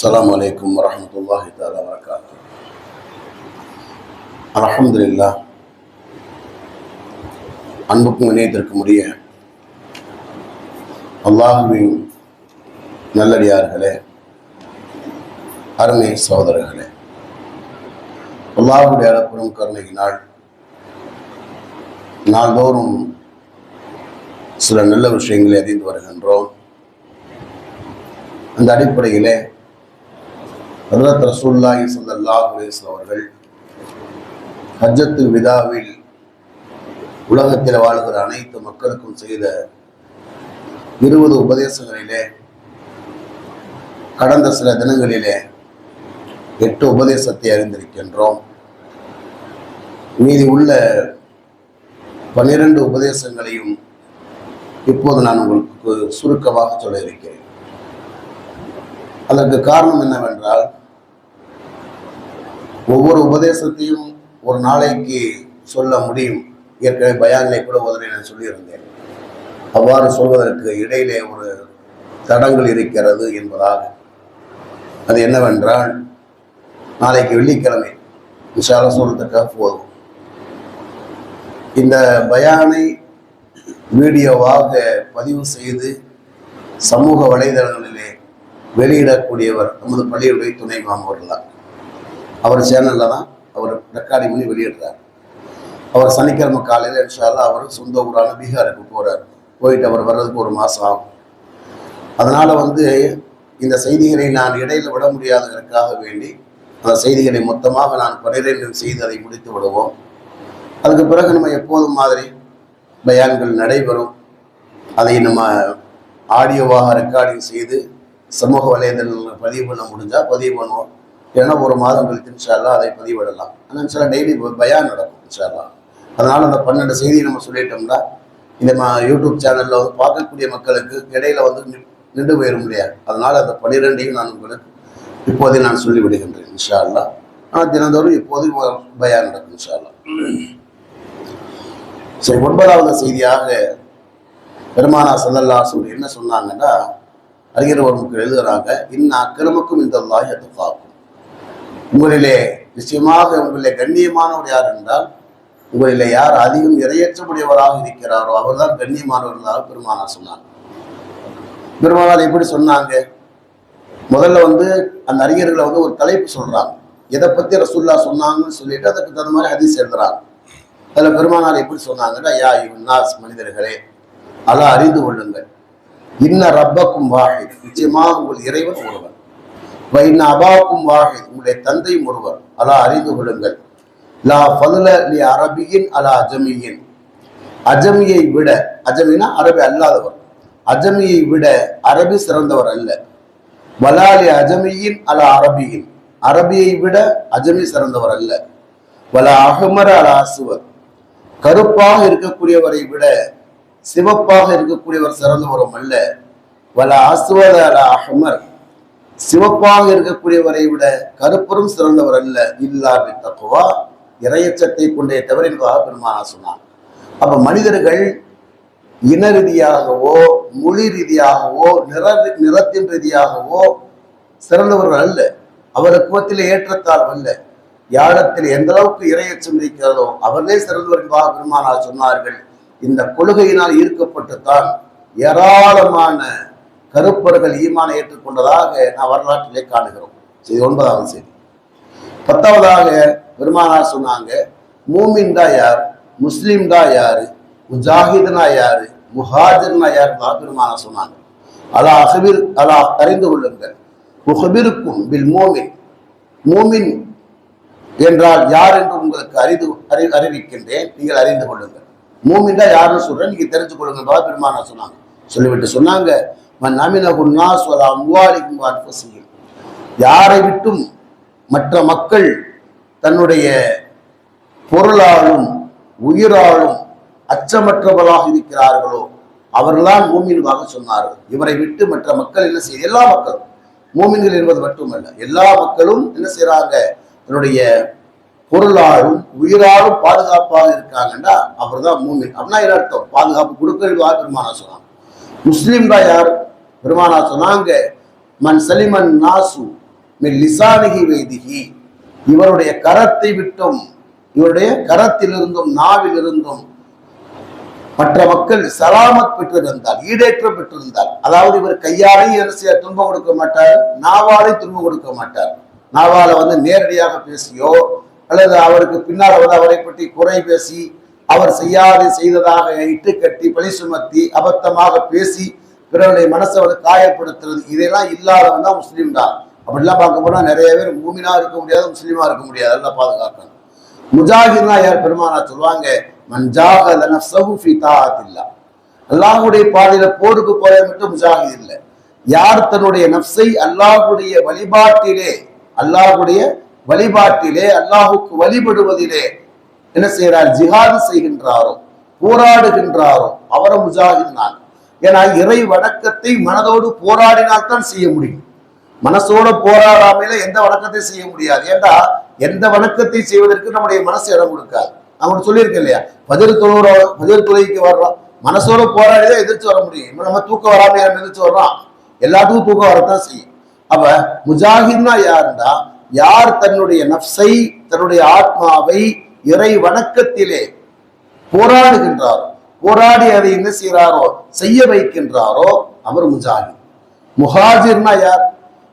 السلام عليكم ورحمة الله تعالى وبركاته الحمد لله அன்புக்கும் இணையத்திற்கும் உரிய அல்லாஹுவின் நல்லடியார்களே அருமை சகோதரர்களே அல்லாஹுடைய அளப்பெரும் கருணையினால் நாள்தோறும் சில நல்ல விஷயங்களை அறிந்து வருகின்றோம் அந்த அடிப்படையிலே ஹஜரத் ரசூல்லாஹி ஸல்லல்லாஹு குலேஸ் அவர்கள் ஹஜ்ஜத்து விதாவில் உலகத்தில் வாழ்கிற அனைத்து மக்களுக்கும் செய்த இருபது உபதேசங்களிலே கடந்த சில தினங்களிலே எட்டு உபதேசத்தை அறிந்திருக்கின்றோம். மீதி உள்ள பன்னிரண்டு உபதேசங்களையும் இப்போது நான் உங்களுக்கு சுருக்கமாக சொல்ல இருக்கிறேன். அதற்கு காரணம் என்னவென்றால் ஒவ்வொரு உபதேசத்தையும் ஒரு நாளைக்கு சொல்ல முடியும். ஏற்கனவே பயானிலே கூட உதவி நான் சொல்லியிருந்தேன். அவ்வாறு சொல்வதற்கு இடையிலே ஒரு தடங்கள் இருக்கிறது என்பதாக. அது என்னவென்றால் நாளைக்கு வெள்ளிக்கிழமை விஷால சொல்றதுக்காக போதும். இந்த பயானை வீடியோவாக பதிவு செய்து சமூக வலைதளங்களிலே வெளியிடக்கூடியவர் நமது பள்ளியுடைய துணை மாமவர் தான் அவர் சேனலில் தான் அவர் ரெக்கார்டிங் பண்ணி வெளியிடுறார். அவர் சனிக்கிழமை காலையில் இன்ஷால்லா அவர் சொந்த ஊரான பீகாருக்கு போகிறார் போயிட்டு அவர் வர்றதுக்கு ஒரு மாதம் ஆகும். அதனால் வந்து இந்த செய்திகளை நான் இடையில் விட முடியாததற்காக வேண்டி அந்த செய்திகளை மொத்தமாக நான் பனிரெண்டு செய்து அதை முடித்து விடுவோம். அதுக்கு பிறகு நம்ம எப்போதும் மாதிரி பயான்கள் நடைபெறும். அதை நம்ம ஆடியோவாக ரெக்கார்டிங் செய்து சமூக வலைதளங்களில் பதிவு பண்ண முடிஞ்சால் பதிவு பண்ணுவோம். ஏன்னா ஒரு மாதம் கழித்து இன்ஷால்லா அதை பதிவிடலாம். ஆனால் சில டெய்லி பயான் நடக்கும் இன்ஷால்லா அதனால் அந்த பன்னெண்டு செய்தியை நம்ம சொல்லிட்டோம்னா இந்த மா யூடியூப் சேனலில் வந்து பார்க்கக்கூடிய மக்களுக்கு இடையில வந்து நின்று போயிட முடியாது. அதனால் அந்த பன்னிரெண்டையும் நான் உங்களுக்கு இப்போதே நான் சொல்லி விடுகின்றேன் இன்ஷா அல்லா ஆனால் தினந்தோறும் இப்போது பயான் நடக்கும் இன்ஷா அல்லா சரி ஒன்பதாவது செய்தியாக பெருமானா சல்லல்லா சொல்லி என்ன சொன்னாங்கன்னா அறிஞர் ஒரு மக்கள் எழுதுகிறாங்க இன்ன அக்கிரமக்கும் இந்த லாயத்துக்காகும் உங்களிலே நிச்சயமாக உங்களிலே கண்ணியமானவர் யார் என்றால் உங்களிலே யார் அதிகம் இரையற்றமுடையவராக இருக்கிறாரோ அவர்தான் கண்ணியமானவர்களாக பெருமானார் சொன்னார். பெருமானார் எப்படி சொன்னாங்க? முதல்ல வந்து அந்த அறிஞர்களை வந்து ஒரு தலைப்பு சொல்றாங்க. எதை பத்தி ரசூல்லா சொன்னாங்கன்னு சொல்லிட்டு அதுக்கு தகுந்த மாதிரி ஹதீஸ் எழுதுறாங்க. அதுல பெருமானார் எப்படி சொன்னாங்கன்னா யா நாஸ் மனிதர்களே அதெல்லாம் அறிந்து கொள்ளுங்கள். இன்ன ரப்பக்கும் வாஹித். நிச்சயமாக உங்கள் இறைவன் ஒருவர் வைன் அபாக்கும் வாகை உங்களுடைய தந்தை ஒருவர். அலா அறிந்து கொள்ளுங்கள். லா ஃபதுல லி அரபியின் அலா அஜமியின். அஜமியை விட அஜமினா அரபி அல்லாதவர். அஜமியை விட அரபி சிறந்தவர் அல்ல. வலாலி அஜமியின் அல அரபியின். அரபியை விட அஜமி சிறந்தவர் அல்ல. வல அகமர அல அசுவர் கருப்பாக இருக்கக்கூடியவரை விட சிவப்பாக இருக்கக்கூடியவர் சிறந்தவரும் அல்ல. வல அசுவர் அல அஹமர். சிவப்பாக இருக்கக்கூடியவரை விட கருப்பரும் சிறந்தவர் அல்ல. இல்லா தக்குவா இறையச்சத்தை கொண்டே தவிர என்பதாக பெருமானா சொன்னார். அப்ப மனிதர்கள் இன ரீதியாகவோ மொழி ரீதியாகவோ நிற நிறத்தின் ரீதியாகவோ சிறந்தவர்கள் அல்ல. அவருக்கு மத்தியில் ஏற்றத்தாழ்வு அல்ல. யாழத்தில் எந்த அளவுக்கு இரையச்சம் இருக்கிறதோ அவர்களே சிறந்தவர் என்பதாக பெருமானார் சொன்னார்கள். இந்த கொள்கையினால் ஈர்க்கப்பட்டுத்தான் ஏராளமான கருப்பர்கள் ஈமானை ஏற்றுக்கொண்டதாக நான் வரலாற்றிலே காணுகிறோம். இது ஒன்பதாவது செய்தி. பத்தாவதாக பெருமானார் சொன்னாங்க மூமின்டா யார்? முஸ்லீம்டா யாரு? முஜாஹிதனா யாரு? முஹாஜிர்னா யார்? பெருமானார் சொன்னாங்க. அலா அகபிர் அலா அறிந்து கொள்ளுங்கள். முஹபிருக்கும் பில் மோமின். மூமின் என்றால் யார் என்று உங்களுக்கு அறிந்து அறி அறிவிக்கின்றேன். நீங்கள் அறிந்து கொள்ளுங்கள். மூமின்டா யாருன்னு சொல்றேன். நீங்க தெரிஞ்சு கொள்ளுங்க பெருமானா சொன்னாங்க. சொல்லிவிட்டு சொன்னாங்க மன் அமினகு யாரை விட்டும் மற்ற மக்கள் தன்னுடைய பொருளாலும் உயிராலும் அச்சமற்றவர்களாக இருக்கிறார்களோ அவர்கள்தான் மூமின்வாக சொன்னார்கள். இவரை விட்டு மற்ற மக்கள் என்ன செய்ய எல்லா மக்களும் மூமின்கள் என்பது மட்டுமல்ல எல்லா மக்களும் என்ன செய்யறாங்க தன்னுடைய பொருளாலும் உயிராலும் பாதுகாப்பாக இருக்காங்கன்னா அவர் தான் மூமின். அப்படின்னா என்ன அர்த்தம்? பாதுகாப்பு கொடுக்கிறவா பெருமானா சொன்னாங்க. முஸ்லீம் தான் யார்? பெருமானா சொன்னாங்க மன் சலிமன் நாசு மின் லிசானிகி வைதிகி. இவருடைய கரத்தை விட்டும் இவருடைய கரத்திலிருந்தும் நாவிலிருந்தும் மற்ற மக்கள் சலாமத் பெற்றிருந்தால் ஈடேற்றம் பெற்றிருந்தால் அதாவது இவர் கையாலே என்ன துன்பம் கொடுக்க மாட்டார் நாவாலே துன்பம் கொடுக்க மாட்டார். நாவால வந்து நேரடியாக பேசியோ அல்லது அவருக்கு பின்னால் வந்து அவரை பற்றி குறை பேசி அவர் செய்யாது செய்ததாக இட்டு கட்டி பழி சுமத்தி அபத்தமாக பேசி பிறருடைய மனசை வந்து காயப்படுத்துறது இதெல்லாம் இல்லாதவன் தான் முஸ்லீம் தான். அப்படிலாம் பார்க்க போனா நிறைய பேர் மூமினா இருக்க முடியாது முஸ்லீமா இருக்க முடியாது. அதெல்லாம் பாதுகாக்கணும். முஜாஹித்னா யார் பெருமானா சொல்லுவாங்க? மஞ்சாக நஃப்ஸஹு ஃபி தாஅத்தில்லா அல்லாஹ்வுடைய பாதையில போருக்கு போறது மட்டும் முஜாஹித் இல்லை. யார் தன்னுடைய நப்சை அல்லாஹுடைய வழிபாட்டிலே அல்லாஹுடைய வழிபாட்டிலே அல்லாஹுக்கு வழிபடுவதிலே என்ன செய்கிறார்? ஜிஹாது செய்கின்றாரோ போராடுகின்றாரோ அவரை முஜாஹித் நான் ஏன்னா இறை வணக்கத்தை மனதோடு போராடினால்தான் செய்ய முடியும். மனசோட போராடாமையில எந்த வணக்கத்தை செய்ய முடியாது. ஏண்டா? எந்த வணக்கத்தை செய்வதற்கு நம்முடைய மனசு இடம் கொடுக்காது. அவங்க சொல்லியிருக்கேன் இல்லையா? பதில் தொழுற பதில் தொழுகைக்கு வர்றோம் மனசோட போராடி தான் எதிர்த்து வர முடியும். நம்ம தூக்கம் வராம எதிர்த்து வர்றோம் எல்லாத்துக்கும் தூக்கம் வரத்தான் செய்யும். அப்ப முஜாஹின்னா யாருன்னா யார் தன்னுடைய நப்சை தன்னுடைய ஆத்மாவை இறை வணக்கத்திலே போராடுகின்றாரோ போராடி அதை என்ன செய்கிறாரோ செய்ய வைக்கின்றாரோ அவர் முஜாஹித் முஹாஜிர்னா யார்?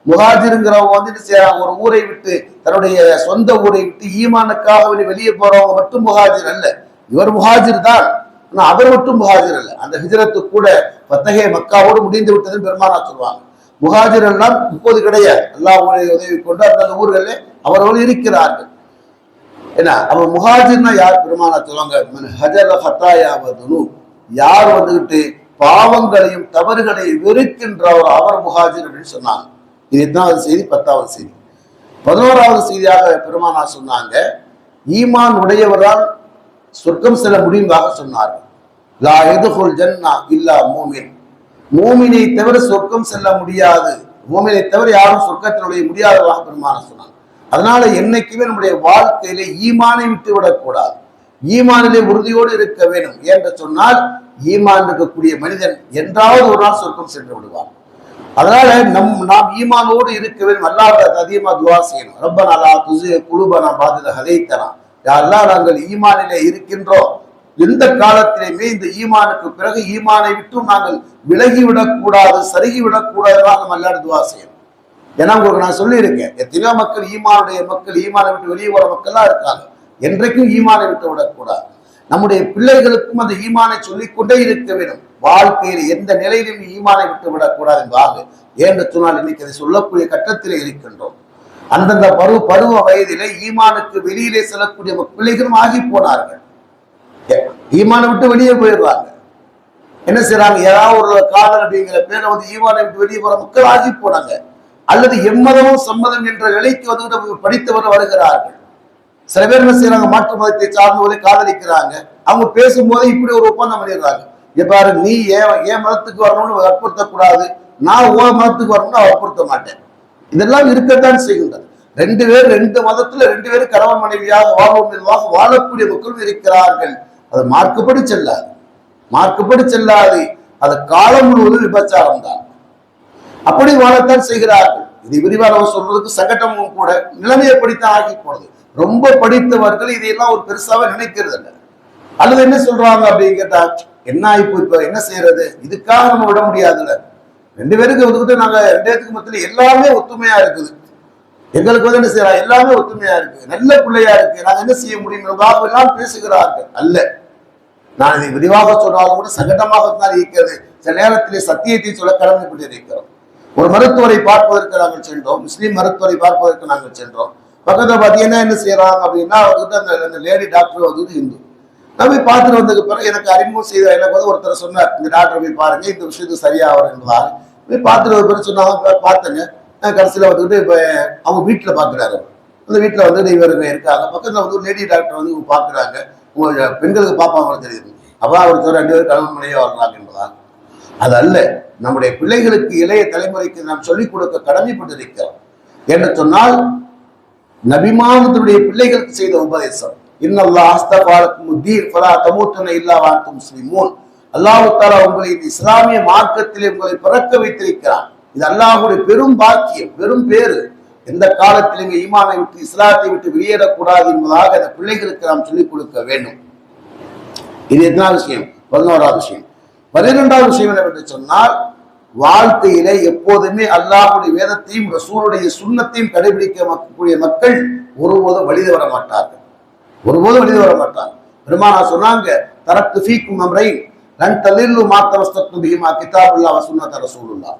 முஹாஜிருங்கிறவங்க வந்து செய்யறாங்க ஒரு ஊரை விட்டு தன்னுடைய சொந்த ஊரை விட்டு ஈமானுக்காக வெளியே போறவங்க மட்டும் முஹாஜிர் அல்ல. இவர் முஹாஜிர் தான். ஆனா அவர் மட்டும் முஹாஜிர் அல்ல. அந்த ஹிஜரத்து கூட பத்தகைய மக்காவோடு முடிந்து விட்டதுன்னு பெருமானா சொல்லுவாங்க. முஹாஜிர் எல்லாம் இப்போது கிடையாது. அல்லாஹ்வுடைய உதவி கொண்டு அந்த ஊர்களில் அவரோடு இருக்கிறார்கள். ஏன்னா அவ முஹாஜிர்னா யார் பெருமானா சொல்லுவாங்க? ஹஜர ஹத்தாயாவதுனு யார் வந்துகிட்டு பாவங்களையும் தவறுகளையும் வெறுக்கின்றவர் அவர் முஹாஜிர் அப்படின்னு சொன்னாங்க. இது எத்தனாவது செய்தி பத்தாவது செய்தி. பதினோராவது செய்தியாக பெருமானா சொன்னாங்க ஈமான் உடையவரால் சொர்க்கம் செல்ல முடியுமாக சொன்னார்கள் லா எதுகுல் ஜன்னா இல்லா மூமின். மூமினை தவிர சொர்க்கம் செல்ல முடியாது. மூமினை தவிர யாரும் சொர்க்கத்தில் நுழைய முடியாததாக பெருமான சொன்னாங்க. அதனால என்னைக்குமே நம்முடைய வாழ்க்கையில ஈமானை விட்டு விடக்கூடாது ஈமானிலே உறுதியோடு இருக்க வேண்டும். என்று சொன்னால் ஈமான் இருக்கக்கூடிய மனிதன் என்றாவது ஒரு நாள் சொர்க்கம் சென்று விடுவான். அதனால நம் நாம் ஈமானோடு இருக்க வேண்டும். அல்லாத அதிகமா துவா செய்யணும். ரொம்ப நல்லா துசு குழுபனா பாதித ஹதைத்தனா. யாரெல்லாம் நாங்கள் ஈமானிலே இருக்கின்றோம். எந்த காலத்திலேயுமே இந்த ஈமானுக்கு பிறகு ஈமானை விட்டும் நாங்கள் விலகி விடக்கூடாது சருகி விடக்கூடாதுதான் நம்ம எல்லாரும் துவா செய்யணும். ஏன்னா உங்களுக்கு நான் சொல்லியிருக்கேன். எத்தனையோ மக்கள் ஈமானுடைய மக்கள் ஈமானை விட்டு வெளியே வர மக்கள்லாம் இருக்காங்க. என்றைக்கும் ஈமானை விட்டு விடக்கூடாது. நம்முடைய பிள்ளைகளுக்கும் அந்த ஈமானை சொல்லிக்கொண்டே இருக்க வேண்டும். வாழ்க்கையில் எந்த நிலையிலும் ஈமானை விட்டு விடக்கூடாது என்பதாக ஏன்னு சொன்னால் இன்னைக்கு அதை சொல்லக்கூடிய கட்டத்திலே இருக்கின்றோம். அந்தந்த பருவ பருவ வயதிலே ஈமானுக்கு வெளியிலே செல்லக்கூடிய பிள்ளைகளும் ஆகி போனார்கள். ஈமானை விட்டு வெளியே போயிடுறாங்க. என்ன செய்யறாங்க ஏதாவது ஒரு காதல் அப்படிங்கிற பேரை வந்து ஈமானை விட்டு வெளியே போற மக்கள் ஆகி போனாங்க. அல்லது எம்மதமும் சம்மதம் என்ற நிலைக்கு வந்து படித்தவர் வருகிறார்கள். சில பேர் என்ன செய்யறாங்க மாற்று மதத்தை சார்ந்தவரை காதலிக்கிறாங்க. அவங்க பேசும்போது இப்படி ஒரு ஒப்பந்தம் பண்ணிடுறாங்க. எப்பாரு பாரு நீ ஏன் என் மதத்துக்கு வரணும்னு வற்புறுத்தக்கூடாது நான் ஓ மதத்துக்கு வரணும்னு வற்புறுத்த மாட்டேன். இதெல்லாம் இருக்கத்தான் செய்கின்றது. ரெண்டு பேர் ரெண்டு மதத்துல ரெண்டு பேரும் கணவன் மனைவியாக வாழ்வதாக வாழக்கூடிய மக்களும் இருக்கிறார்கள். அது மார்க்கப்படி செல்லாது. மார்க்கப்படி செல்லாது. அது காலம் முழுவதும் விபச்சாரம் தான். அப்படி வாழத்தான் செய்கிறார்கள். இது விரிவாக நம்ம சொல்றதுக்கு சங்கடமும் கூட நிலைமையை படித்தான் ஆகி போனது. ரொம்ப படித்தவர்கள் இதையெல்லாம் ஒரு பெருசாக நினைக்கிறது இல்லை அல்லது என்ன சொல்றாங்க அப்படின்னு கேட்டா என்ன ஆயிப்போ இப்ப என்ன செய்யறது? இதுக்காக நம்ம விட முடியாதுல்ல. ரெண்டு பேருக்கு வந்துக்கிட்டு நாங்க ரெண்டு மத்தியில எல்லாமே ஒத்துமையா இருக்குது. எங்களுக்கு வந்து என்ன செய்யறோம் எல்லாமே ஒத்துமையா இருக்கு. நல்ல பிள்ளையா இருக்கு. நாங்க என்ன செய்ய முடியும் எல்லாம் பேசுகிறார்கள். அல்ல. நான் இதை விரிவாக சொன்னாலும் கூட சங்கடமாக தான் இருக்கிறது. சில நேரத்திலே சத்தியத்தை சொல்ல கடமைப்பட்டு இருக்கிறோம். ஒரு மருத்துவரை பார்ப்பதற்கு நாங்கள் சென்றோம். முஸ்லீம் மருத்துவரை பார்ப்பதற்கு நாங்கள் சென்றோம். பக்கத்தில் பார்த்தீங்கன்னா என்ன செய்யறாங்க அப்படின்னா அவர்கிட்ட அந்த அந்த லேடி டாக்டர் வந்து இந்து நான் போய் பார்த்துட்டு வந்ததுக்கு பிறகு எனக்கு அறிமுகம் செய்த எனக்கு வந்து ஒருத்தர் சொன்னார் இந்த டாக்டர் போய் பாருங்க இந்த விஷயத்துக்கு சரியாகும் என்பதால். போய் பார்த்துட்டு ஒரு பேர் சொன்னாங்க பார்த்தேங்க. நான் கடைசியில் வந்துக்கிட்டு இப்போ அவங்க வீட்டில் பார்க்குறாரு அந்த வீட்டில் வந்து இவர் இருக்காங்க. பக்கத்தில் வந்து ஒரு லேடி டாக்டர் வந்து இவங்க பார்க்குறாங்க உங்க பெண்களுக்கு பார்ப்பாங்க தெரியுது. அப்போ அவர் ரெண்டு பேரும் கணவன் மனைவியாக வரலாம் என்பதால். அது அல்ல. நம்முடைய பிள்ளைகளுக்கு இளைய தலைமுறைக்கு நாம் சொல்லிக் கொடுக்க கடமைப்பட்டிருக்கிறோம். என்று சொன்னால் நபிமானத்துடைய பிள்ளைகளுக்கு செய்த உபதேசம். இன்னல்லா அஸ்தபாலக்கும் தீர் ஃபலா தமூத்துன இல்லா வார்த்தும் முஸ்லிமூன். அல்லாஹ் தாலா உங்களை இந்த இஸ்லாமிய மார்க்கத்திலே உங்களை பிறக்க வைத்திருக்கிறான். இது அல்லாஹுடைய பெரும் பாக்கியம் பெரும் பேரு எந்த காலத்திலும் ஈமானை விட்டு இஸ்லாத்தை விட்டு வெளியேறக்கூடாது என்பதாக அந்த பிள்ளைகளுக்கு நாம் சொல்லிக் கொடுக்க வேண்டும். இது என்ன விஷயம்? பதினோராவது விஷயம். பன்னிரெண்டாவது விஷயம் என்னவென்று சொன்னால் வாழ்க்கையிலே எப்போதுமே அல்லாஹுடைய வேதத்தையும் ரசூலுடைய சுண்ணத்தையும் கடைபிடிக்கக்கூடிய மக்கள் ஒருபோதும் வழி வர மாட்டார்கள். ஒருபோதும் வழி வர மாட்டார்கள். பெருமானா சொன்னாங்க தரத்து ஃபீக்கும் அம்ரை நன் தலில்லு மாத்தவஸ்தத்து பிஹிமா கிதாபுல்லா வசுன்னத ரசூலுல்லா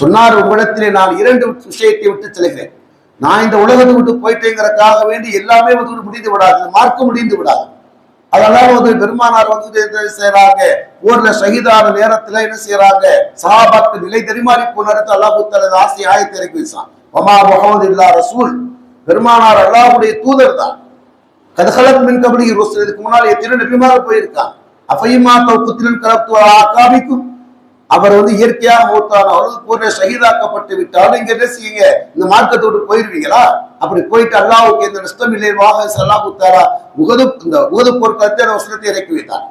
சொன்னார் உங்களிடத்திலே நான் இரண்டு விஷயத்தை விட்டு செல்கிறேன். நான் இந்த உலகத்தை விட்டு போயிட்டேங்கிறதுக்காக வேண்டி எல்லாமே வந்து முடிந்து விடாது இந்த முடிந்து விடாது. அதெல்லாம் வந்து பெருமானார் வந்து செய்யறாங்க ஊர்ல ஷஹீதான நேரத்துல என்ன செய்யறாங்க சகாபாத்து நிலை தெரிமாறி போன நேரத்தில் அல்லாஹு தனது ஆசை ஆயத்தை இறக்கி வச்சான் ஒமா முகமது இல்லா ரசூல். பெருமானார் அல்லாஹுடைய தூதர் தான். கதகலத் மின் கபடி ருசல். இதுக்கு முன்னால் எத்தனை நபிமாக போயிருக்கான் அஃபைமா தௌக்குத்திலும் கலத்து ஆக்காமிக்கும் அவர் வந்து இயற்கையாக மூத்தான அவர்கள் போன்ற விட்டாலும் இங்க என்ன செய்யுங்க? இந்த மார்க்கத்தோடு விட்டு போயிருவீங்களா? அப்படி போயிட்டு அல்லாவுக்கு எந்த நஷ்டம் இல்லை. வாக அல்லாஹ் குத்தாரா? உகது இந்த உகது பொருட்களத்தை வசனத்தை இறக்கி வைத்தார்.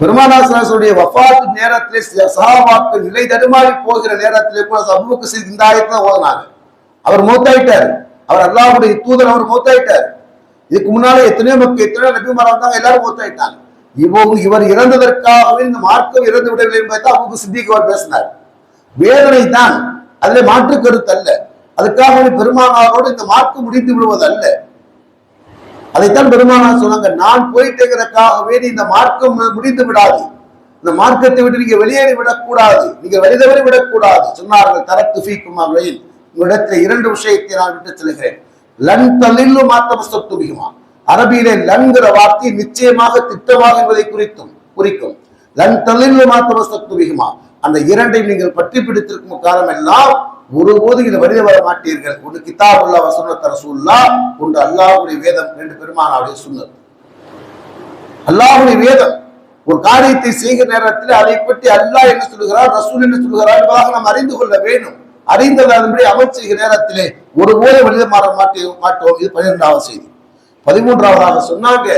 பெருமானாசுடைய வஃபாத்து நேரத்திலே சஹாபாக்கள் நிலை தடுமாறி போகிற நேரத்திலே கூட அபுக்கு செய்து இந்த ஆயத்தை ஓதினாங்க அவர் மூத்தாயிட்டார். அவர் அல்லாவுடைய தூதர் அவர் மூத்தாயிட்டார். இதுக்கு முன்னாலே எத்தனையோ மக்கள் எத்தனையோ நபிமாரா இருந்தாங்க எல்லாரும் மூத்தாயிட்டாங்க. இவங்க இவர் இறந்ததற்காகவே இந்த மார்க்கம் இறந்து விடவில்லை என்பதை அவங்க அபுக்கு சித்திக்கு அவர் பேசினார். வேதனை தான் அதுல மாற்று கருத்து அல்ல. அதுக்காக பெருமானாரோடு இந்த மார்க்கம் முடிந்து விடுவதல்ல அதைத்தான் பெருமானார் சொன்னாங்க நான் போயிட்டேங்கிறதுக்காகவே இந்த மார்க்கம் முடிந்து விடாது. இந்த மார்க்கத்தை விட்டு நீங்க வெளியேறி விடக்கூடாது. நீங்க வெளிதவறி விடக்கூடாது. சொன்னார்கள் தரத்து ஃபீக்கும் அவளையில் உங்களிடத்தில் இரண்டு விஷயத்தை நான் விட்டு செல்கிறேன். லன் தலில்லு மாத்தம சொத்துபிகுமா அரபியிலே லன்கிற வார்த்தை நிச்சயமாக திட்டமாக என்பதை குறித்தும் குறிக்கும். லன் தலில்லு மாத்தம சொத்துபிகுமா அந்த இரண்டை நீங்கள் பற்றி பிடித்திருக்கும் காலம் எல்லாம் ஒருபோது இதை வழித வர மாட்டீர்கள். ஒன்று கிதாபுல்லா வசனத்த ரசூல்லா ஒன்று அல்லாஹுடைய வேதம் ரெண்டு பெருமானாவுடைய சுண்ணத் அல்லாஹுடைய வேதம். ஒரு காரியத்தை செய்கிற நேரத்தில் அதை பற்றி அல்லாஹ் என்ன சொல்லுகிறார் ரசூல் என்ன சொல்லுகிறார் என்பதாக நாம் அறிந்து கொள்ள வேண்டும். அறிந்தது அதன்படி அமல் செய்கிற நேரத்திலே ஒருபோது வழித மாற மாட்டே மாட்டோம். இது பன்னிரெண்டாவது செய்தி. பதிமூன்றாவதாக சொன்னாங்க.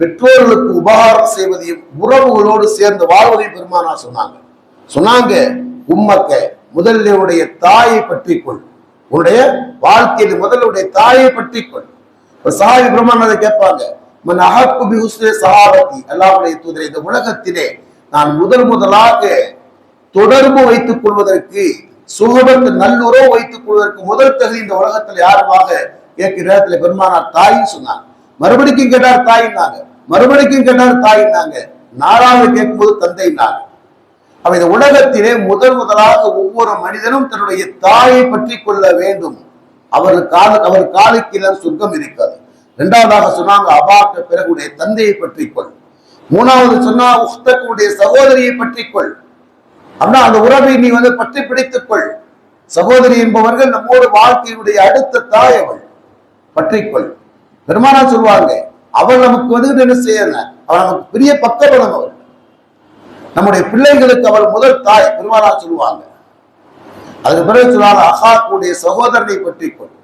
பெற்றோர்களுக்கு உபகாரம் செய்வதையும் உறவுகளோடு சேர்ந்து வாழ்வதையும் பெருமானா சொன்னாங்க. சொன்னாங்க உம்மக்க முதல்ல உடைய தாயை கொள் உன்னுடைய வாழ்க்கையில் முதல்ல தாயை பற்றி கொள் சாஹி பிரம்மன் கேட்பாங்க. மன் அஹக்கு உஸ்ரே ஹுஸ்னே அல்லாவுடைய தூதரை இந்த உலகத்திலே நான் முதல் முதலாக தொடர்பு வைத்துக் கொள்வதற்கு சுகபத்து நல்லுறவு வைத்துக் கொள்வதற்கு முதல் தகுதி இந்த உலகத்தில் யாருமாக கேட்கிற இடத்துல பெருமானார் தாயின்னு சொன்னாங்க. மறுபடிக்கும் கேட்டார் தாயின்னாங்க மறுபடிக்கும் கேட்டார் தாயின்னாங்க நாலாவது கேட்கும்போது தந்தைன்னாங்க அவ இந்த உலகத்திலே முதல் முதலாக ஒவ்வொரு மனிதனும் தன்னுடைய தாயை பற்றி கொள்ள வேண்டும். அவர் கால அவர் காலுக்கு சொர்க்கம் இருக்காது இரண்டாவதாக சொன்னாங்க அபாக்க பிறகுடைய தந்தையை பற்றி கொள். மூணாவது சொன்னா உஸ்தக்குடைய சகோதரியை பற்றி கொள். அப்படின்னா அந்த உறவை நீ வந்து பற்றி பிடித்துக் கொள். சகோதரி என்பவர்கள் நம்மோடு வாழ்க்கையுடைய அடுத்த தாய் அவள். பற்றிக்கொள் பெருமானா சொல்லுவாங்க அவள் நமக்கு வந்து என்ன செய்யணும் அவள் நமக்கு பெரிய பக்கபலம் அவள். நம்முடைய பிள்ளைகளுக்கு அவள் முதல் தாய் பெருமானா சொல்லுவாங்க. அதுக்கு பிறகு சொல்லுவாங்க அஹாக்குடைய சகோதரனை பற்றிக்கொள்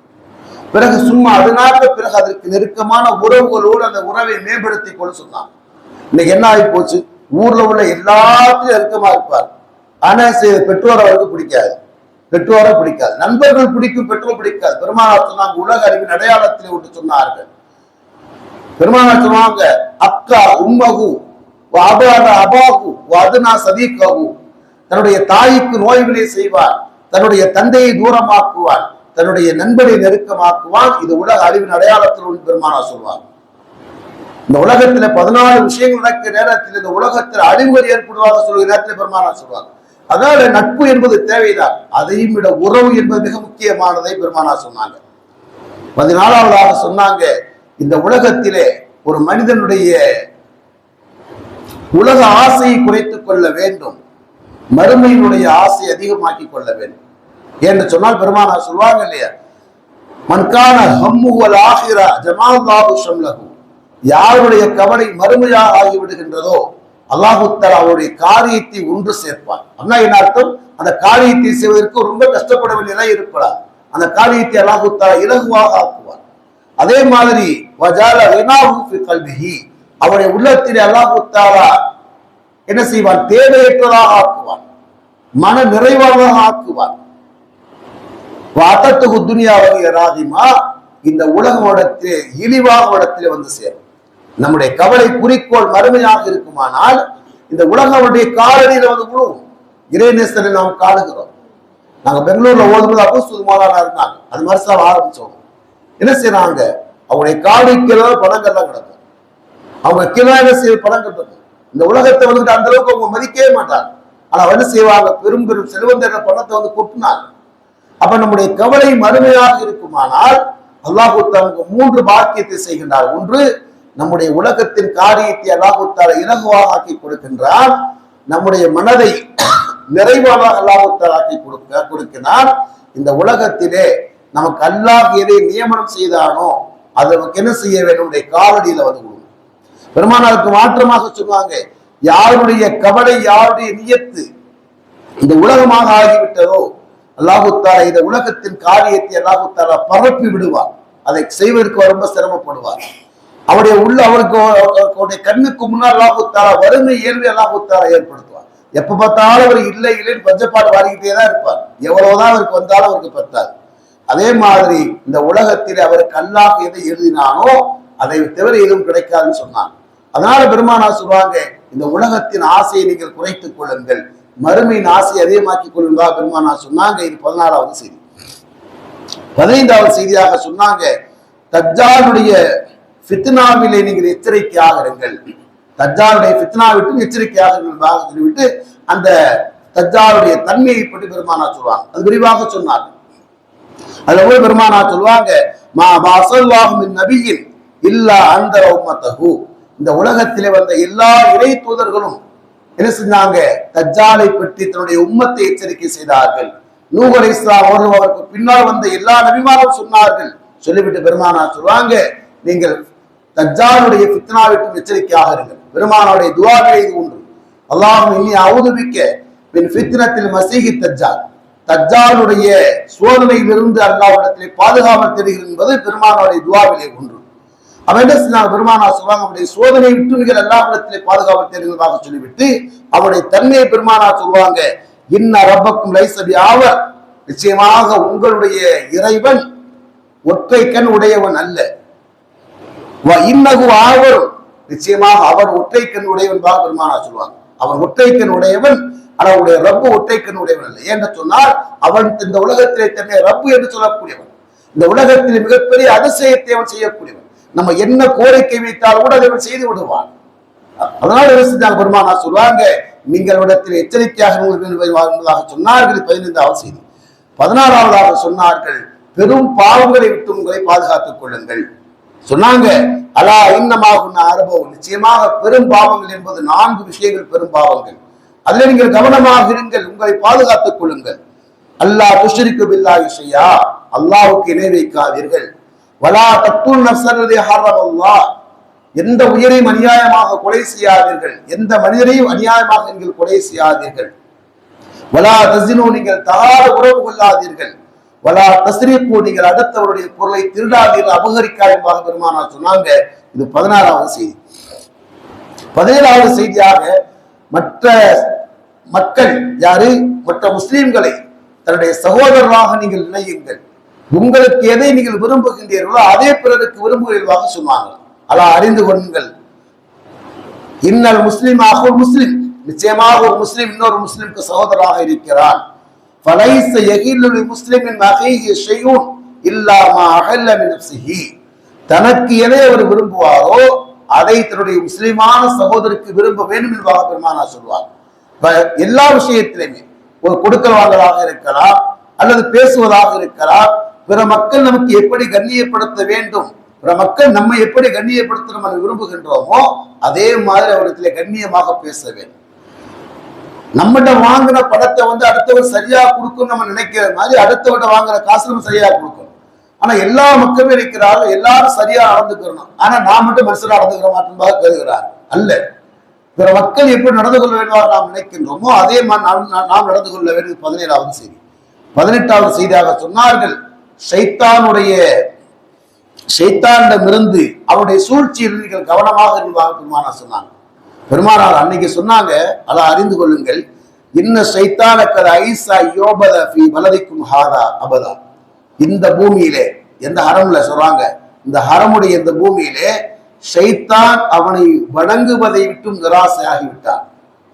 பிறகு சும்மா அதனால பிறகு அதற்கு நெருக்கமான உறவுகளோடு அந்த உறவை மேம்படுத்தி கொள்ள சொன்னாங்க. இன்னைக்கு என்ன ஆகி போச்சு ஊர்ல உள்ள எல்லாத்தையும் நெருக்கமா இருப்பார். ஆனா செய்த பெற்றோர் அவருக்கு பிடிக்காது. பெற்றோரை பிடிக்காது. நண்பர்கள் பிடிக்கும் பெற்றோர் பிடிக்காது. பெருமானார் சொன்னாங்க உலக அறிவின் அடையாளத்திலே ஒன்று சொன்னார்கள். பெருமானா சொல்லுவாங்க அக்கா உம்மகு அபான அபாகு அதுனா சதீகாகு தன்னுடைய தாய்க்கு நோய்களை செய்வார் தன்னுடைய தந்தையை தூரமாக்குவார் தன்னுடைய நண்பனை நெருக்கமாக்குவான் இது உலக அறிவின் அடையாளத்தில் ஒன்று பெருமானா சொல்வார். இந்த உலகத்துல பதினாலு விஷயங்கள் நடக்கிற நேரத்தில் இந்த உலகத்தில் அழிவுகள் ஏற்படுவாங்க சொல்கிற நேரத்தில் பெருமானா சொல்வாங்க அதனால நட்பு என்பது தேவைதான். அதையும் விட உறவு என்பது மிக முக்கியமானதை பெருமானா சொன்னாங்க. பதினாலாவதாக சொன்னாங்க இந்த உலகத்திலே ஒரு மனிதனுடைய உலக ஆசையை குறைத்துக் கொள்ள வேண்டும். மறுமையினுடைய ஆசை அதிகமாக்கிக் கொள்ள வேண்டும். என்று சொன்னால் பெருமானா சொல்வாங்க இல்லையா? மன்கான ஹம்முவல் ஆகிரா ஜமால்லாஹு ஷம்லஹு. யாருடைய கவலை மறுமையாக ஆகிவிடுகின்றதோ அல்லாஹுத்தர் அவருடைய காரியத்தை ஒன்று சேர்ப்பார் அப்படின்னா என்ன அர்த்தம்? அந்த காரியத்தை செய்வதற்கு ரொம்ப கஷ்டப்பட வேண்டியதாக இருக்கலாம். அந்த காரியத்தை அல்லாஹுத்தரா இலகுவாக ஆக்குவார் அதே மாதிரி வஜால கல்விஹி அவருடைய உள்ளத்திலே அல்லாஹுத்தாரா என்ன செய்வான்? தேவையற்றதாக ஆக்குவான். மன நிறைவாக ஆக்குவான். வாத்தத்துக்கு துனியாவகை ராதிமா இந்த உலகோடத்திலே இழிவாக இடத்திலே வந்து சேரும். நம்முடைய கவலை குறிக்கோள் மறுமையாக இருக்குமானால் இந்த உலகமுடைய காலடியில வந்து விழுவும். இறைநேசனை நாம் காணுகிறோம். நாங்க பெங்களூர்ல ஓடும்போது அப்போ சுதுமாதானா இருந்தாங்க. அது மாதிரி தான் ஆரம்பிச்சோம். என்ன செய்யறாங்க அவங்களுடைய காணிக்கையில பணங்கள்லாம் கிடக்கும். அவங்க கிலோ செய்ய பணம் கட்டணும் இந்த உலகத்தை வந்துட்டு அந்த அளவுக்கு அவங்க மதிக்கவே மாட்டாங்க. ஆனா வந்து செய்வாங்க? பெரும் பெரும் செல்வந்தர்கள் பணத்தை வந்து கொட்டினாங்க. அப்ப நம்முடைய கவலை மறுமையாக இருக்குமானால் அல்லாஹு மூன்று பாக்கியத்தை செய்கின்றார். ஒன்று நம்முடைய உலகத்தின் காரியத்தை அல்லாஹு இலகுவாக ஆக்கி கொடுக்கின்றார் நம்முடைய மனதை நிறைவாக அல்லாஹுத்தால் ஆக்கி கொடுக்க கொடுக்கிறார் இந்த உலகத்திலே நமக்கு அல்லாஹ் எதை நியமனம் செய்தானோ அதை நமக்கு என்ன செய்ய வேண்டும்? நம்முடைய காலடியில வந்து கொடுக்கும் பெருமானாருக்கு மாற்றமாக சொல்லுவாங்க யாருடைய கவலை யாருடைய நியத்து? இந்த உலகமாக ஆகிவிட்டதோ? அல்லாஹு இந்த உலகத்தின் காரியத்தை அல்லாஹு பரப்பி விடுவார் அதை செய்வதற்கு ரொம்ப சிரமப்படுவார் அவருடைய உள்ள அவருக்கு அவருடைய கண்ணுக்கு முன்னால் அல்லாஹு வறுமை இயல்பு அல்லாஹு ஏற்படுத்துவார் எப்ப பார்த்தாலும் அவர் இல்லை இல்லைன்னு பஞ்சப்பாடு வாரிக்கிட்டே தான் இருப்பார். எவ்வளவுதான் அவருக்கு வந்தாலும் அவருக்கு பத்தாது. அதே மாதிரி இந்த உலகத்தில் அவருக்கு அல்லாஹ் எதை எழுதினானோ அதை தவிர எதுவும் கிடைக்காதுன்னு சொன்னாங்க அதனால பெருமானா சொல்லுவாங்க இந்த உலகத்தின் ஆசையை நீங்கள் குறைத்துக் கொள்ளுங்கள். மறுமையின் ஆசையை அதிகமாக்கிக் கொள்ளுங்களா பெருமானா சொன்னாங்க. இது பதினாறாவது செய்தி. பதினைந்தாவது செய்தியாக சொன்னாங்க தஜ்ஜாலுடைய ஃபித்னாவிலே நீங்கள் எச்சரிக்கையாக இருங்கள். தஜ்ஜாலுடைய ஃபித்னா விட்டு எச்சரிக்கையாக இருங்கள் சொல்லிவிட்டு அந்த தஜ்ஜாலுடைய தன்மையை பற்றி பெருமானா சொல்லுவாங்க. அது விரிவாக சொன்னாங்க அதுல கூட பெருமானா சொல்லுவாங்க? மா பாசல்லாஹுமின் நபியின் இல்லா அந்த உம்மத்தஹு. இந்த உலகத்திலே வந்த எல்லா இறை தூதர்களும் என்ன செஞ்சாங்க? தஜ்ஜாலை பற்றி தன்னுடைய உம்மத்தை எச்சரிக்கை செய்தார்கள். நூகர் இஸ்லாம் அவர்கள் அவருக்கு பின்னால் வந்த எல்லா நபிமாரும் சொன்னார்கள். சொல்லிவிட்டு பெருமானா சொல்லுவாங்க நீங்கள் தஜ்ஜாலுடைய பித்னாவிட்டும் எச்சரிக்கையாக இருங்கள். பெருமானாவுடைய துவாவிலே இது ஒன்று அல்லாஹும் இனி அவதுபிக்க பின் ஃபித்னத்தில் மசீகி தஜ்ஜால். தஜ்ஜாலுடைய சோதனையிலிருந்து அல்லாவிடத்திலே பாதுகாவல் தெரிகிறது என்பது பெருமானாவுடைய துவாவிலே ஒன்று. அவன் என்ன பெருமானா சொல்லுவாங்க அவருடைய சோதனை விட்டு நீங்கள் எல்லாவிடத்திலே பாதுகாவல் தெரிகிறதாக சொல்லிவிட்டு அவருடைய தன்மையை பெருமானா சொல்லுவாங்க இன்ன ரப்பக்கும் லைசபி ஆவர் நிச்சயமாக உங்களுடைய இறைவன் ஒற்றை கண் உடையவன் அல்ல. வ இன்னகு ஆவரும். நிச்சயமாக அவர் ஒற்றை கண் உடையவன் பெருமானா சொல்லுவாங்க. அவர் ஒற்றை கண் உடையவன் ஆனா உடைய ரப்பு ஒற்றை உடையவன் அல்ல. ஏன்னு சொன்னால் அவன் இந்த உலகத்திலே தன்னை ரப்பு என்று சொல்லக்கூடியவன். இந்த உலகத்தில் மிகப்பெரிய அதிசயத்தை அவன் செய்யக்கூடியவன். நம்ம என்ன கோரிக்கை வைத்தால் கூட அதை அவன் செய்து விடுவான். அதனால என்ன பெருமானா? சொல்லுவாங்க நீங்கள் இடத்தில் எச்சரிக்கையாக இருங்கள் என்பதாக சொன்னார்கள் பதினைந்தாவது செய்தி. பதினாறாவதாக சொன்னார்கள் பெரும் பாவங்களை விட்டு உங்களை பாதுகாத்துக் கொள்ளுங்கள். சொன்னாங்க அலா இன்னமாக அரபம் நிச்சயமாக பெரும் பாவங்கள் என்பது நான்கு விஷயங்கள் பெரும் பாவங்கள். அதில் நீங்கள் கவனமாக இருங்கள் உங்களை பாதுகாத்துக் கொள்ளுங்கள். அல்லாஹ் துஷ்டிக்கு பில்லா விஷயா அல்லாஹ்வுக்கு இணை வைக்காதீர்கள். வலா தத்துல் நப்சரதை ஹர்ரம் அல்லாஹ். எந்த உயிரையும் அநியாயமாக கொலை செய்யாதீர்கள். எந்த மனிதரையும் அநியாயமாக நீங்கள் கொலை செய்யாதீர்கள். வலா தசினு நீங்கள் தகாத உறவு கொள்ளாதீர்கள். வலா தஸ்ரீப்பு நீங்கள் அடுத்தவருடைய பொருளை திருடாதீர்கள். அபகரிக்காதீர்கள் பெருமானா சொன்னாங்க. இது பதினாறாவது செய்தி. பதினேழாவது செய்தியாக மற்ற மக்கள் யாரு? மற்ற முஸ்லீம்களை தன்னுடைய சகோதரராக நீங்கள் நினையுங்கள். உங்களுக்கு எதை நீங்கள் விரும்புகின்றீர்களோ அதே பிறருக்கு விரும்புகிறவாக சொன்னாங்க அல்லா அறிந்து கொள்ளுங்கள். இன்னல் முஸ்லீமாக ஒரு முஸ்லீம் நிச்சயமாக ஒரு முஸ்லீம் இன்னொரு முஸ்லீமுக்கு சகோதரராக இருக்கிறான். பலைச எகிலுள் முஸ்லிமின் மகைஹி இல்லாம அகல்ல மினப்சிஹி தனக்கு எதை அவர் விரும்புவாரோ அதை தன்னுடைய முஸ்லிமான சகோதரிக்கு விரும்ப வேண்டும் என்பதாக பெருமானா சொல்வார். எல்லா விஷயத்திலுமே ஒரு கொடுக்கல் வாங்கலாக இருக்கலாம் அல்லது பேசுவதாக இருக்கலாம் பிற மக்கள் நமக்கு எப்படி கண்ணியப்படுத்த வேண்டும் பிற மக்கள் நம்மை எப்படி கண்ணியப்படுத்த நம்ம விரும்புகின்றோமோ அதே மாதிரி அவரிடத்துல கண்ணியமாக பேச வேண்டும். நம்மகிட்ட வாங்கின பணத்தை வந்து அடுத்தவர் சரியா கொடுக்கும் நம்ம நினைக்கிற மாதிரி அடுத்தவர்கிட்ட வாங்குற காசு நம்ம சரியா கொடுக்கும். ஆனா எல்லா மக்களும் இருக்கிறார்கள் எல்லாரும் சரியா நடந்துக்கிறணும். ஆனா நான் மட்டும் மனுஷனா நடந்துக்கிற மாட்டேன்பாக கருதுகிறார் அல்ல. பிற மக்கள் எப்படி நடந்து கொள்ள வேண்டும் நாம் நினைக்கின்றோமோ அதே மாதிரி நாம் நாம் நடந்து கொள்ள வேண்டும் பதினேழாவது செய்தி. பதினெட்டாவது செய்தியாக சொன்னார்கள் சைத்தானுடைய சைத்தானிடமிருந்து அவருடைய சூழ்ச்சியில் நீங்கள் கவனமாக இருந்ததாக பெருமானா சொன்னாங்க. பெருமானார் அன்னைக்கு சொன்னாங்க அதை அறிந்து கொள்ளுங்கள். இன்ன சைத்தான ஐசா யோபத பி வலதிக்கும் ஹாதா அபதா. இந்த பூமியிலே எந்த ஹரம்ல சொல்றாங்க? இந்த ஹரமுடைய இந்த பூமியிலே ஷைத்தான் அவனை வணங்குவதை விட்டும் நிராசையாகி விட்டான்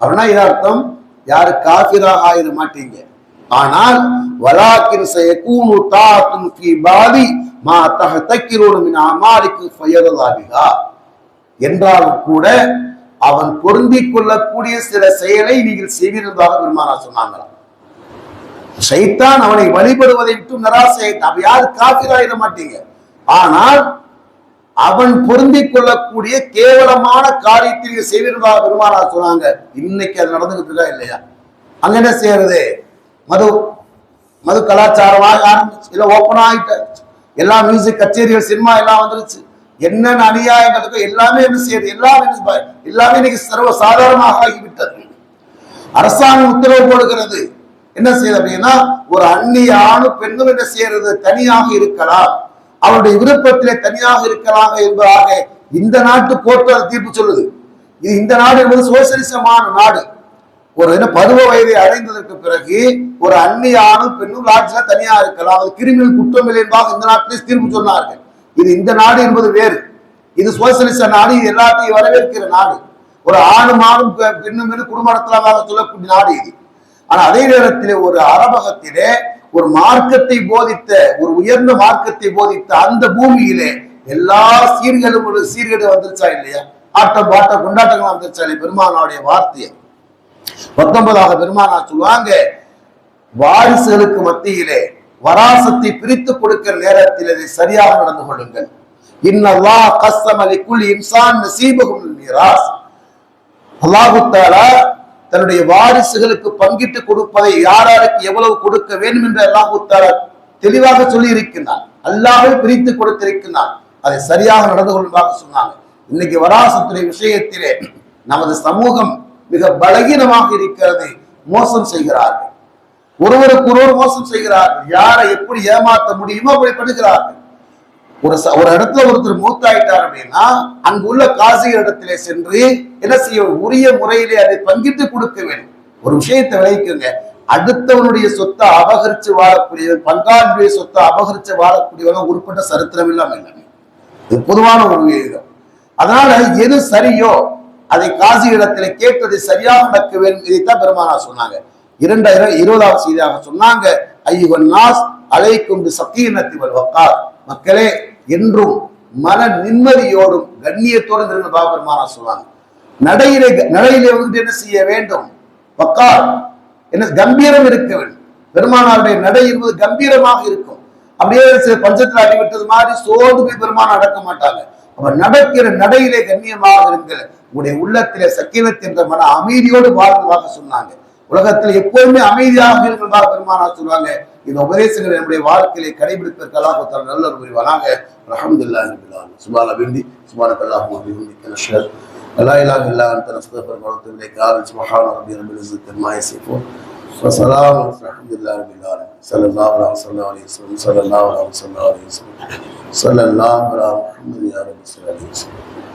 அப்படின்னா இது அர்த்தம்? யாரு காபிராக ஆயிட மாட்டீங்க. ஆனால் வலாக்கின் செய்யக்கூனு தாத்தும் ஃபி பாதி மா தக மின் அமாலிக்கு ஃபயரதாபிகா. என்றாலும் கூட அவன் பொருந்திக் கொள்ளக்கூடிய சில செயலை நீங்கள் செய்வீர்களாக பெருமானா சொன்னாங்களாம். சைத்தான் அவனை வழிபடுவதை விட்டு நிராசை அப்ப யாரு காஃபிராயிட மாட்டீங்க? ஆனால் அவன் பொருந்திக் கொள்ளக்கூடிய கேவலமான காரியத்தை நீங்க செய்வீர்களாக பெருமானா சொன்னாங்க. இன்னைக்கு அது நடந்துகிட்டு இருக்கா இல்லையா? அங்க என்ன செய்யறது? மது மது கலாச்சாரமாக ஆரம்பிச்சு இல்ல ஓப்பன் ஆயிட்ட எல்லா மியூசிக் கச்சேரிகள் சினிமா எல்லாம் வந்துருச்சு. என்னென்ன அநியாயங்களுக்கு எல்லாமே என்ன செய்யுது எல்லாமே என்ன எல்லாமே இன்னைக்கு சர்வ சாதாரணமாக ஆகிவிட்டது. அரசாங்கம் உத்தரவு போடுகிறது. என்ன செய்யுது அப்படின்னா ஒரு அந்நிய ஆணும் பெண்ணும் என்ன செய்யறது? தனியாக இருக்கலாம். அவருடைய விருப்பத்திலே தனியாக இருக்கலாம் என்பதாக இந்த நாட்டு கோர்ட்டு அது தீர்ப்பு சொல்லுது. இது இந்த நாடு என்பது சோசியலிசமான நாடு. ஒரு என்ன பருவ வயதை அடைந்ததற்கு பிறகு ஒரு அந்நிய ஆணும் பெண்ணும் லாட்ஜில் தனியா இருக்கலாம். அது கிரிமினல் குற்றம் இல்லை என்பதாக இந்த நாட்டிலே தீர்ப்பு சொன்னார்கள். இது இந்த நாடு என்பது வேறு. இது சோசியலிச நாடு இது எல்லாத்தையும் வரவேற்கிற நாடு. ஒரு ஆணும் ஆணும் பெ- பெண்ணும் பெண்ணும் குடும்ப நடத்தலாமாக சொல்லக்கூடிய நாடு இது. ஆனா அதே நேரத்திலே ஒரு அரபகத்திலே ஒரு மார்க்கத்தை போதித்த ஒரு உயர்ந்த மார்க்கத்தை போதித்த அந்த பூமியிலே எல்லா சீர்களும் ஒரு சீர்கேடு வந்துருச்சா இல்லையா? ஆட்டம் பாட்ட கொண்டாட்டங்கள் வந்துருச்சா இல்லையா? பெருமானாவுடைய வார்த்தையை. பத்தொன்பதாக பெருமானா சொல்லுவாங்க வாரிசுகளுக்கு மத்தியிலே வராசத்தை பிரித்து கொடுக்கிற நேரத்தில் இதை சரியாக நடந்து கொள்ளுங்கள். இன்னல்லா கஸ்ஸம குல் இன்சான் நசீபகும் மீராஸ் அல்லாஹு தன்னுடைய வாரிசுகளுக்கு பங்கிட்டு கொடுப்பதை யாராருக்கு எவ்வளவு கொடுக்க வேண்டும் என்று அல்லாஹு தஆலா தெளிவாக சொல்லி இருக்கிறார் அல்லாவே பிரித்து கொடுத்திருக்கிறார் அதை சரியாக நடந்து கொள்வதாக சொன்னாங்க. இன்னைக்கு வராசத்துடைய விஷயத்திலே நமது சமூகம் மிக பலகீனமாக இருக்கிறது. மோசம் செய்கிறார்கள். ஒருவருக்கு ஒருவர் மோசம் செய்கிறார்கள். யாரை எப்படி ஏமாற்ற முடியுமோ அப்படி பண்ணுகிறார்கள். ஒரு ஒரு இடத்துல ஒருத்தர் மூத்தாயிட்டார் அப்படின்னா அங்கு உள்ள காசியர் இடத்திலே சென்று என்ன செய்ய உரிய முறையிலே அதை பங்கிட்டு கொடுக்க வேண்டும். ஒரு விஷயத்தை விளைவிக்குங்க. அடுத்தவனுடைய சொத்தை அபகரிச்சு வாழக்கூடியவன் பங்காளியுடைய சொத்தை அபகரிச்சு வாழக்கூடியவங்க உருப்பட்ட சரித்திரம் இல்லாம இல்லை இது பொதுவான ஒரு விகிதம். அதனால எது சரியோ அதை காசி இடத்துல கேட்டது சரியாக நடக்க வேண்டும். இதைத்தான் பெருமானா சொன்னாங்க. இரண்டாயிரம் இருபதாவது செய்தியாக சொன்னாங்க. ஐயோ நாஸ் அலைக்கும் சக்கீனத்தி வக்கார். மக்களே என்றும் மன நிம்மதியோடும் கண்ணியத்தோடும் இருந்து பாபெருமானா சொல்லுவாங்க சொன்னாங்க நடையிலே நடையிலே வந்துட்டு என்ன செய்ய வேண்டும்? பக்கா என்ன கம்பீரம் இருக்க வேண்டும். பெருமானாருடைய நடை என்பது கம்பீரமாக இருக்கும். அப்படியே சில பஞ்சத்துல அடிவிட்டது மாதிரி சோர்ந்து போய் பெருமான் நடக்க மாட்டாங்க. அப்ப நடக்கிற நடையிலே கண்ணியமாக இருங்கள். உங்களுடைய உள்ளத்திலே சக்கீனத் என்ற மன அமைதியோடு வாழ்வதாக சொன்னாங்க. உலகத்தில் எப்போதுமே அமைதியாக இருக்கிறதாக பெருமானா சொல்லுவாங்க இந்த உபதேசங்கள் நம்முடைய வாழ்க்கையிலே கடைபிடிப்பதற்காக நல்ல ஒரு புரிவானாக அல்ஹம்துலில்லாஹி ரப்பில் ஆலமீன் சுப்ஹான பிஹம்தி சுப்ஹானக அல்லாஹும்ம வ பிஹம்திக நஷ்ஹது لا اله الا انت نستغفرك ونتوب اليك آمين سبحان ربي رب العزه عما يصفون وسلام الحمد لله رب العالمين صلى الله عليه وسلم عليه وسلم صلى الله عليه وسلم عليه وسلم صلى الله على محمد يا رب صل عليه وسلم